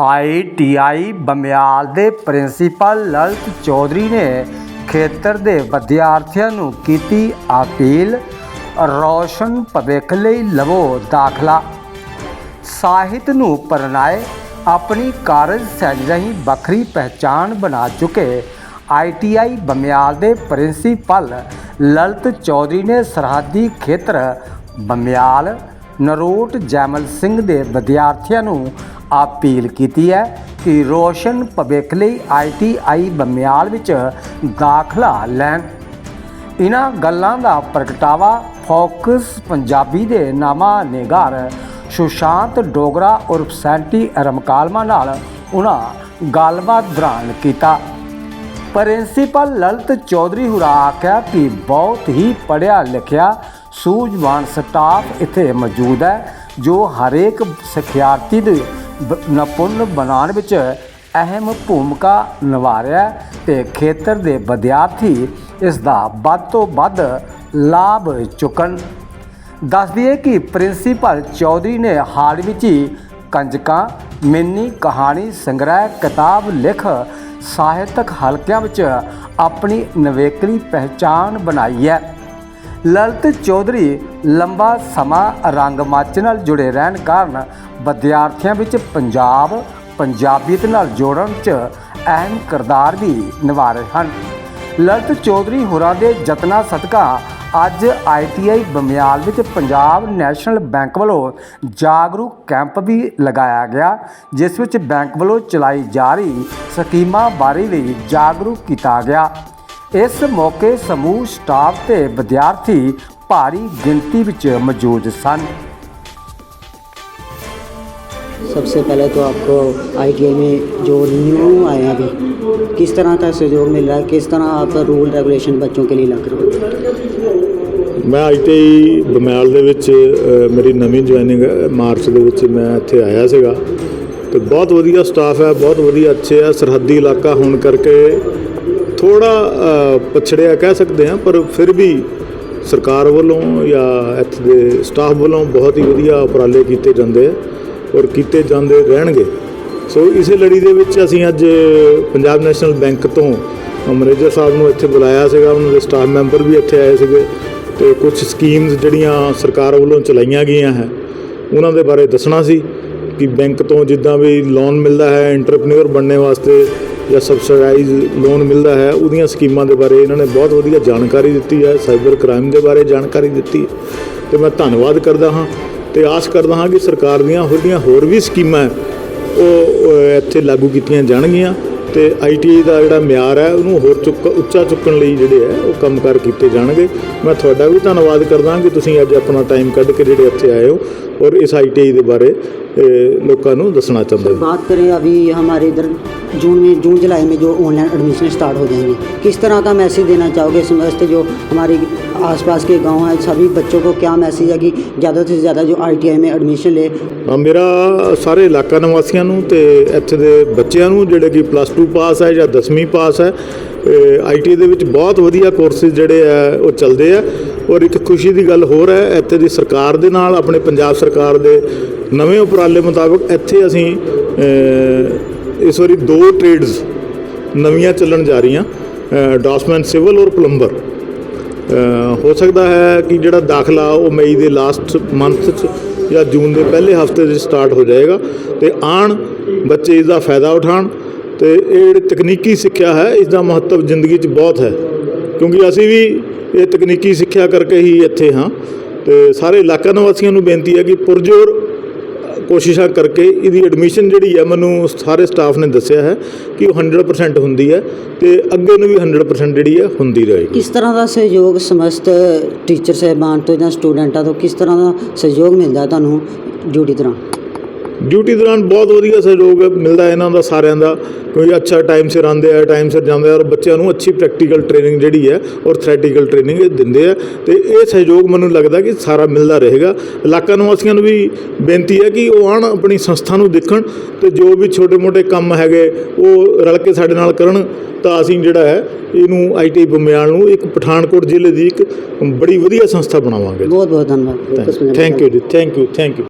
ITI Bamial ਦੇ principal Lalit Chaudhary ਨੇ ਖੇਤਰ ਦੇ ਵਿਦਿਆਰਥੀਆਂ ਨੂੰ ਕੀਤੀ ਅਪੀਲ। ਰੌਸ਼ਨ ਭਵਿੱਖ ਲਈ ਲਵੋ ਦਾਖਲਾ। ਸਾਹਿਤ ਨੂੰ ਪਰਨਾਏ, ਆਪਣੀ ਕਾਰਜ ਸੈਜ ਰਹੀ ਵੱਖਰੀ ਪਹਿਚਾਣ ਬਣਾ ਚੁੱਕੇ ਆਈਟੀਆਈ ਬਮਿਆਲ ਦੇ ਪ੍ਰਿੰਸੀਪਲ ਲਲਿਤ ਚੌਧਰੀ ਨੇ ਸਰਹੱਦੀ ਖੇਤਰ ਬਮਿਆਲ ਨਰੋਟ ਜੈਮਲ ਸਿੰਘ ਦੇ ਵਿਦਿਆਰਥੀਆਂ ਨੂੰ ਅਪੀਲ ਕੀਤੀ ਹੈ ਕਿ ਰੋਸ਼ਨ ਭਵਿੱਖ ਲਈ ਆਈਟੀਆਈ ਬਮਿਆਲ ਵਿੱਚ ਦਾਖਲਾ ਲੈਣ। ਇਹਨਾਂ ਗੱਲਾਂ ਦਾ ਪ੍ਰਗਟਾਵਾ ਫੋਕਸ ਪੰਜਾਬੀ ਦੇ ਨਾਮਾ ਨਿਗਾਰ ਸੁਸ਼ਾਂਤ ਡੋਗਰਾ ਉਰਫ ਸੈਂਟੀ ਰਮਕਾਲਮਾ ਨਾਲ ਉਹਨਾਂ ਗੱਲਬਾਤ ਦੌਰਾਨ ਕੀਤਾ। ਪ੍ਰਿੰਸੀਪਲ ਲਲਤ ਚੌਧਰੀ ਹੁਰਾ ਆਖਿਆ ਕਿ ਬਹੁਤ ਹੀ ਪੜ੍ਹਿਆ ਲਿਖਿਆ ਸੂਝਵਾਨ ਸਟਾਫ ਇੱਥੇ ਮੌਜੂਦ ਹੈ, ਜੋ ਹਰੇਕ ਸਿਖਿਆਰਥੀ ਦੇ ਨਪੁੰਨ ਬਣਾਉਣ ਵਿੱਚ ਅਹਿਮ ਭੂਮਿਕਾ ਨਿਭਾ ਰਿਹਾ ਹੈ ਤੇ ਖੇਤਰ ਦੇ ਵਿਦਿਆਰਥੀ ਇਸ ਦਾ ਵੱਧ ਤੋਂ ਵੱਧ ਲਾਭ ਚੁੱਕਣ। ਦੱਸ ਦਈਏ ਕਿ ਪ੍ਰਿੰਸੀਪਲ ਚੌਧਰੀ ਨੇ ਹਾਲ ਵਿੱਚ ਹੀ ਕੰਜਕਾਂ, ਮਿੰਨੀ ਕਹਾਣੀ, ਸੰਗ੍ਰਹਿ, ਕਿਤਾਬ, ਲਿਖ, ਸਾਹਿਤਕ ਹਲਕਿਆਂ ਵਿੱਚ ਆਪਣੀ ਨਵੇਕਲੀ ਪਹਿਚਾਣ ਬਣਾਈ ਹੈ। ਲਲਿਤ ਚੌਧਰੀ ਲੰਬਾ ਸਮਾਂ ਰੰਗਮੰਚ ਨਾਲ ਜੁੜੇ ਰਹਿਣ ਕਾਰਨ ਵਿਦਿਆਰਥੀਆਂ ਵਿੱਚ ਪੰਜਾਬ ਪੰਜਾਬੀਅਤ ਨਾਲ ਜੋੜਨ 'ਚ ਅਹਿਮ ਕਿਰਦਾਰ ਵੀ ਨਿਭਾ ਰਹੇ ਹਨ। ਲਲਿਤ ਚੌਧਰੀ ਹੋਰਾਂ ਦੇ ਯਤਨਾਂ ਸਦਕਾ ਅੱਜ ਆਈਟੀਆਈ ਬਮਿਆਲ ਵਿੱਚ ਪੰਜਾਬ ਨੈਸ਼ਨਲ ਬੈਂਕ ਵੱਲੋਂ ਜਾਗਰੂਕ ਕੈਂਪ ਵੀ ਲਗਾਇਆ ਗਿਆ, ਜਿਸ ਵਿੱਚ ਬੈਂਕ ਵੱਲੋਂ ਚਲਾਈ ਜਾ ਰਹੀ ਸਕੀਮਾਂ ਬਾਰੇ ਵੀ ਜਾਗਰੂਕ ਕੀਤਾ ਗਿਆ। ਇਸ ਮੌਕੇ ਸਮੂਹ ਸਟਾਫ ਤੇ ਵਿਦਿਆਰਥੀ ਭਾਰੀ ਗਿਣਤੀ ਵਿੱਚ ਮੌਜੂਦ ਸਨ सबसे पहले तो आपको आईटीआई में जो न्यू आए हैं अभी किस तरह का सहयोग मिल रहा है किस तरह आपका रूल रेगुलेशन बच्चों के लिए लग रहा है ਮੈਂ ਆਈਟੀਆਈ ਬਮੈਲ ਦੇ ਵਿੱਚ ਅ, ਮੇਰੀ ਨਵੀਂ ਜੁਆਇਨਿੰਗ ਹੈ ਮਾਰਚ ਦੇ ਵਿੱਚ ਮੈਂ ਇੱਥੇ ਆਇਆ ਸੀਗਾ ਤੇ ਬਹੁਤ ਵਧੀਆ ਸਟਾਫ ਹੈ ਬਹੁਤ ਵਧੀਆ ਅੱਛੇ ਆ ਸਰਹੱਦੀ ਇਲਾਕਾ ਹੋਣ ਕਰਕੇ ਥੋੜਾ ਪਛੜਿਆ ਕਹਿ ਸਕਦੇ ਹਾਂ, ਪਰ ਫਿਰ ਵੀ ਸਰਕਾਰ ਵੱਲੋਂ ਜਾਂ ਇੱਥੇ ਦੇ ਸਟਾਫ ਵੱਲੋਂ ਬਹੁਤ ਹੀ ਵਧੀਆ ਉਪਰਾਲੇ ਕੀਤੇ ਜਾਂਦੇ ਆ ਔਰ ਕੀਤੇ ਜਾਂਦੇ ਰਹਿਣਗੇ। ਸੋ ਇਸੇ ਲੜੀ ਦੇ ਵਿੱਚ ਅਸੀਂ ਅੱਜ ਪੰਜਾਬ ਨੈਸ਼ਨਲ ਬੈਂਕ ਤੋਂ ਮੈਨੇਜਰ ਸਾਹਿਬ ਨੂੰ ਇੱਥੇ ਬੁਲਾਇਆ ਸੀਗਾ, ਉਹਨਾਂ ਦੇ ਸਟਾਫ ਮੈਂਬਰ ਵੀ ਇੱਥੇ ਆਏ ਸੀਗੇ ਤੇ ਕੁਝ ਸਕੀਮਸ ਜਿਹੜੀਆਂ ਸਰਕਾਰ ਵੱਲੋਂ ਚਲਾਈਆਂ ਗਈਆਂ ਹੈ, ਉਹਨਾਂ ਦੇ ਬਾਰੇ ਦੱਸਣਾ ਸੀ ਕਿ ਬੈਂਕ ਤੋਂ ਜਿੱਦਾਂ ਵੀ ਲੋਨ ਮਿਲਦਾ ਹੈ ਐਂਟਰਪ੍ਰੀਨਿਓਰ ਬਣਨੇ ਵਾਸਤੇ ਜਾਂ ਸਬਸਿਡਾਈਜ਼ ਲੋਨ ਮਿਲਦਾ ਹੈ, ਉਹਦੀਆਂ ਸਕੀਮਾਂ ਦੇ ਬਾਰੇ ਇਹਨਾਂ ਨੇ ਬਹੁਤ ਵਧੀਆ ਜਾਣਕਾਰੀ ਦਿੱਤੀ ਹੈ ਸਾਈਬਰ ਕ੍ਰਾਈਮ ਦੇ ਬਾਰੇ ਜਾਣਕਾਰੀ ਦਿੱਤੀ ਹੈ। ਤੇ ਮੈਂ ਧੰਨਵਾਦ ਕਰਦਾ ਹਾਂ ਤੇ ਆਸ ਕਰਦਾ ਹਾਂ ਕਿ ਸਰਕਾਰ ਦੀਆਂ ਹੋਰਦੀਆਂ ਹੋਰ ਵੀ ਸਕੀਮਾਂ ਉਹ ਇੱਥੇ ਲਾਗੂ ਕੀਤੀਆਂ ਜਾਣਗੀਆਂ ਤੇ ਆਈਟੀਆਈ ਦਾ ਜਿਹੜਾ ਮਿਆਰ ਹੈ, ਉਹਨੂੰ ਹੋਰ ਚੁੱਕ, ਉੱਚਾ ਚੁੱਕਣ ਲਈ ਜਿਹੜੇ ਹੈ, ਉਹ ਕੰਮਕਾਰ ਕੀਤੇ ਜਾਣਗੇ। ਮੈਂ ਤੁਹਾਡਾ ਵੀ ਧੰਨਵਾਦ ਕਰਦਾ ਕਿ ਤੁਸੀਂ ਅੱਜ ਆਪਣਾ ਟਾਈਮ ਕੱਢ ਕੇ ਜਿਹੜੇ ਇੱਥੇ ਆਏ ਹੋ। ਔਰ ਇਸ ਆਈਟੀਆਈ ਦੇ ਬਾਰੇ ਅ, ਲੋਕਾਂ ਨੂੰ ਦੱਸਣਾ ਚਾਹੁੰਦੇ ਹੋ बात करें अभी हमारे इधर जून में जून जुलाई में जो ऑनलाइन एडमिशन स्टार्ट हो जाएंगे किस तरह का मैसेज देना चाहोगे इस वास्ते जो हमारे आसपास के गांव हैं सभी बच्चों को क्या मैसेज है कि ज़्यादा से ज़्यादा जो आईटीआई में एडमिशन ले ਅ, ਮੇਰਾ ਸਾਰੇ ਇਲਾਕਾ ਨਿਵਾਸੀਆਂ ਨੂੰ ਤੇ ਇੱਥੇ ਦੇ ਬੱਚਿਆਂ ਨੂੰ ਜਿਹੜੇ ਕਿ ਪਲੱਸ 2 ਪਾਸ ਹੈ ਜਾਂ 10ਵੀਂ ਪਾਸ ਹੈ ਆਈਟੀ ਦੇ ਵਿੱਚ ਬਹੁਤ ਵਧੀਆ ਕੋਰਸਿਸ ਜਿਹੜੇ ਆ, ਉਹ ਚੱਲਦੇ ਆ। ਔਰ ਇੱਕ ਖੁਸ਼ੀ ਦੀ ਗੱਲ ਹੋਰ ਹੈ, ਇੱਥੇ ਦੀ ਸਰਕਾਰ ਦੇ ਨਾਲ, ਆਪਣੇ ਪੰਜਾਬ ਸਰਕਾਰ ਦੇ ਨਵੇਂ ਉਪਰਾਲੇ ਮੁਤਾਬਕ ਇੱਥੇ ਅਸੀਂ ਇਸ ਵਾਰੀ ਦੋ ਟ੍ਰੇਡਸ ਨਵੀਆਂ ਚੱਲਣ ਜਾ ਰਹੀਆਂ ਡਾਸਮੈਨ ਸਿਵਲ ਔਰ ਪਲੰਬਰ ਹੋ ਸਕਦਾ ਹੈ ਕਿ ਜਿਹੜਾ ਦਾਖਲਾ, ਉਹ ਮਈ ਦੇ ਲਾਸਟ ਮੰਥ 'ਚ ਜਾਂ ਜੂਨ ਦੇ ਪਹਿਲੇ ਹਫ਼ਤੇ 'ਚ ਸਟਾਰਟ ਹੋ ਜਾਏਗਾ ਤੇ ਆਣ ਬੱਚੇ ਇਸ ਦਾ ਫਾਇਦਾ ਉਠਾਣ। ਤੇ ਇਹ ਜਿਹੜੀ ਤਕਨੀਕੀ ਸਿੱਖਿਆ ਹੈ ਇਸ ਦਾ ਮਹੱਤਵ ਜ਼ਿੰਦਗੀ 'ਚ ਬਹੁਤ ਹੈ। ਕਿਉਂਕਿ ਅਸੀਂ ਵੀ ਇਹ ਤਕਨੀਕੀ ਸਿੱਖਿਆ ਕਰਕੇ ਹੀ ਇੱਥੇ ਹਾਂ। ਤੇ ਸਾਰੇ ਇਲਾਕਾ ਨਿਵਾਸੀਆਂ ਨੂੰ ਬੇਨਤੀ ਹੈ ਕਿ ਪੁਰਜੋਰ ਕੋਸ਼ਿਸ਼ਾਂ ਕਰਕੇ ਇਹਦੀ ਐਡਮਿਸ਼ਨ ਜਿਹੜੀ ਹੈ, ਮੈਨੂੰ ਸਾਰੇ ਸਟਾਫ ਨੇ ਦੱਸਿਆ ਹੈ ਕਿ ਉਹ 100% ਹੁੰਦੀ ਹੈ ਤੇ ਅੱਗੇ ਨੂੰ ਵੀ 100% ਜਿਹੜੀ ਹੈ, ਹੁੰਦੀ ਰਹੇਗੀ। ਕਿਸ ਤਰ੍ਹਾਂ ਦਾ ਸਹਿਯੋਗ ਸਮਸਤ ਟੀਚਰ ਸਹਿਬਾਨ ਤੋਂ ਜਾਂ ਸਟੂਡੈਂਟਾਂ ਤੋਂ ਕਿਸ ਤਰ੍ਹਾਂ ਦਾ ਸਹਿਯੋਗ ਮਿਲਦਾ ਤੁਹਾਨੂੰ ਡਿਊਟੀ ਤਰ੍ਹਾਂ ਡਿਊਟੀ ਦੌਰਾਨ ਬਹੁਤ ਵਧੀਆ ਸਹਿਯੋਗ ਮਿਲਦਾ ਇਹਨਾਂ ਦਾ ਸਾਰਿਆਂ ਦਾ ਕਿਉਂਕਿ ਅੱਛਾ ਟਾਈਮ ਸਿਰ ਆਉਂਦੇ ਆ ਟਾਈਮ ਸਿਰ ਜਾਂਦੇ ਆ ਔਰ ਬੱਚਿਆਂ ਨੂੰ ਅੱਛੀ ਪ੍ਰੈਕਟੀਕਲ ਟ੍ਰੇਨਿੰਗ ਜਿਹੜੀ ਹੈ ਔਰ ਥਰੈਟੀਕਲ ਟ੍ਰੇਨਿੰਗ ਇਹ ਦਿੰਦੇ ਆ। ਤੇ ਇਹ ਸਹਿਯੋਗ ਮੈਨੂੰ ਲੱਗਦਾ ਕਿ ਸਾਰਾ ਮਿਲਦਾ ਰਹੇਗਾ। ਇਲਾਕਾ ਨਿਵਾਸੀਆਂ ਨੂੰ ਵੀ ਬੇਨਤੀ ਹੈ ਕਿ ਉਹ ਆਣ ਆਪਣੀ ਸੰਸਥਾ ਨੂੰ ਦੇਖਣ ਤੇ ਜੋ ਵੀ ਛੋਟੇ-ਮੋਟੇ ਕੰਮ ਹੈਗੇ ਉਹ ਰਲ ਕੇ ਸਾਡੇ ਨਾਲ ਕਰਨ। ਤਾਂ ਅਸੀਂ ਜਿਹੜਾ ਹੈ ਇਹਨੂੰ ਆਈਟੀ ਬੁਮਿਆਲ ਨੂੰ ਇੱਕ ਪਠਾਨਕੋਟ ਜ਼ਿਲ੍ਹੇ ਦੀ ਇੱਕ ਬੜੀ ਵਧੀਆ ਸੰਸਥਾ ਬਣਾਵਾਂਗੇ। ਬਹੁਤ ਬਹੁਤ ਧੰਨਵਾਦ। Thank you ji thank you thank you